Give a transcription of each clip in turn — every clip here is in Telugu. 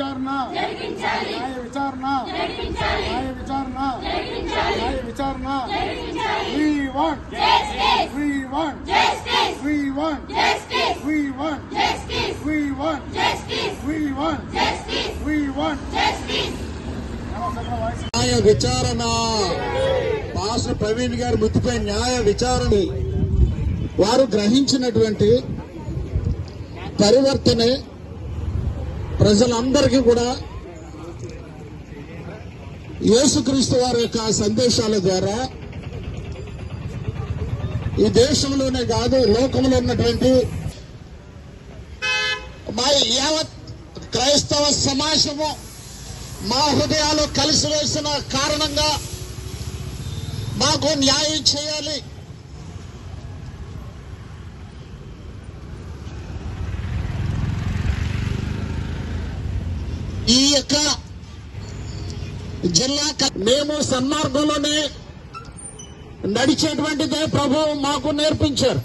విచారణ. న్యాయ విచారణ. న్యాయ విచారణ. న్యాయ విచారణ. We want. We want. We want. We want. We want. We want. We want. న్యాయ విచారణ. పాస్టర్ ప్రవీణ్ గారి మృతిపై న్యాయ విచారణ. వారు గ్రహించినటువంటి పరివర్తనే ప్రజలందరికీ కూడా యేసుక్రీస్తు వారి యొక్క సందేశాల ద్వారా ఈ దేశంలోనే కాదు లోకంలో ఉన్నటువంటి మా యావత్ క్రైస్తవ సమాజము మా హృదయాలు కలిసివేసిన కారణంగా మాకు న్యాయం చేయాలి. ఈ యొక్క జిల్లా మేము సన్మార్గంలోనే నడిచేటువంటిదే ప్రభు మాకు నేర్పించారు.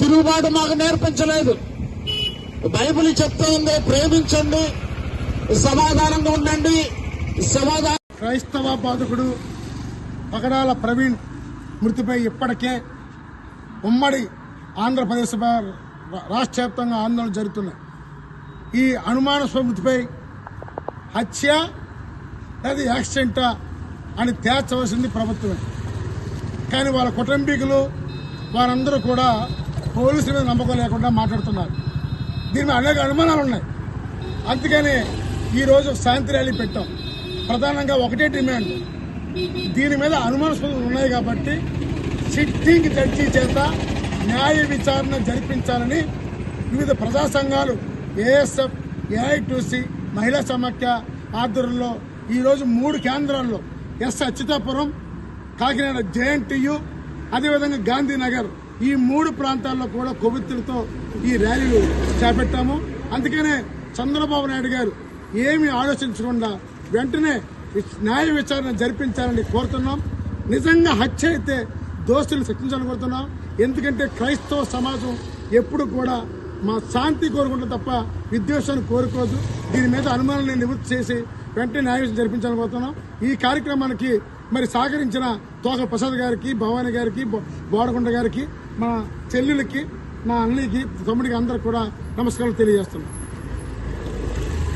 తిరుగుబాటు మాకు నేర్పించలేదు. బైబిల్ చెప్తా ఉంది ప్రేమించండి సమాధానంగా ఉండండి సమాధానం క్రైస్తవ బాధకుడు పగడాల ప్రవీణ్ మృతిపై ఇప్పటికే ఉమ్మడి ఆంధ్రప్రదేశ్ రాష్ట్ర వ్యాప్తంగా ఆందోళన జరుగుతున్నాయి. ఈ అనుమానాస్పద మృతిపై హత్య లేదా యాక్సిడెంటా అని తేల్చవలసింది ప్రభుత్వమే. కానీ వాళ్ళ కుటుంబీకులు వారందరూ కూడా పోలీసుల మీద నమ్మకం లేకుండా మాట్లాడుతున్నారు. దీని అనేక అనుమానాలు ఉన్నాయి. అందుకని ఈరోజు శాంతి ర్యాలీ పెట్టాం. ప్రధానంగా ఒకటే డిమాండ్. దీని మీద అనుమానాస్పదలు ఉన్నాయి కాబట్టి సిట్టింగ్ జడ్జి చేత న్యాయ విచారణ జరిపించాలని వివిధ ప్రజా సంఘాలు ఏఎస్ఎఫ్ ఏఐటీసీ మహిళా సమాఖ్య ఆధ్వర్యంలో ఈరోజు మూడు కేంద్రాల్లో ఎస్ అచ్యుతాపురం కాకినాడ జేఎన్టీయు అదేవిధంగా గాంధీనగర్. ఈ మూడు ప్రాంతాల్లో కూడా కొవ్వొత్తులతో ఈ ర్యాలీలు చేపట్టాము. అందుకనే చంద్రబాబు నాయుడు గారు ఏమి ఆలోచించకుండా వెంటనే న్యాయ విచారణ జరిపించాలని కోరుతున్నాం. నిజంగా హత్య అయితే దోషులు శిక్షించాలని కోరుతున్నాం. ఎందుకంటే క్రైస్తవ సమాజం ఎప్పుడు కూడా మా శాంతి కోరుకుంటాం తప్ప విద్వేషాన్ని కోరుకోదు దీని మీద అనుమానాన్ని నివృత్తి చేసి వెంటనే న్యాయం జరిపించాలని ఈ కార్యక్రమానికి మరి సహకరించిన తోక ప్రసాద్ గారికి భవానీ గారికి బోడకొండ గారికి మా చెల్లెలకి మా అన్నయ్యకి తమ్ముడికి అందరికి కూడా నమస్కారాలు తెలియజేస్తున్నాం.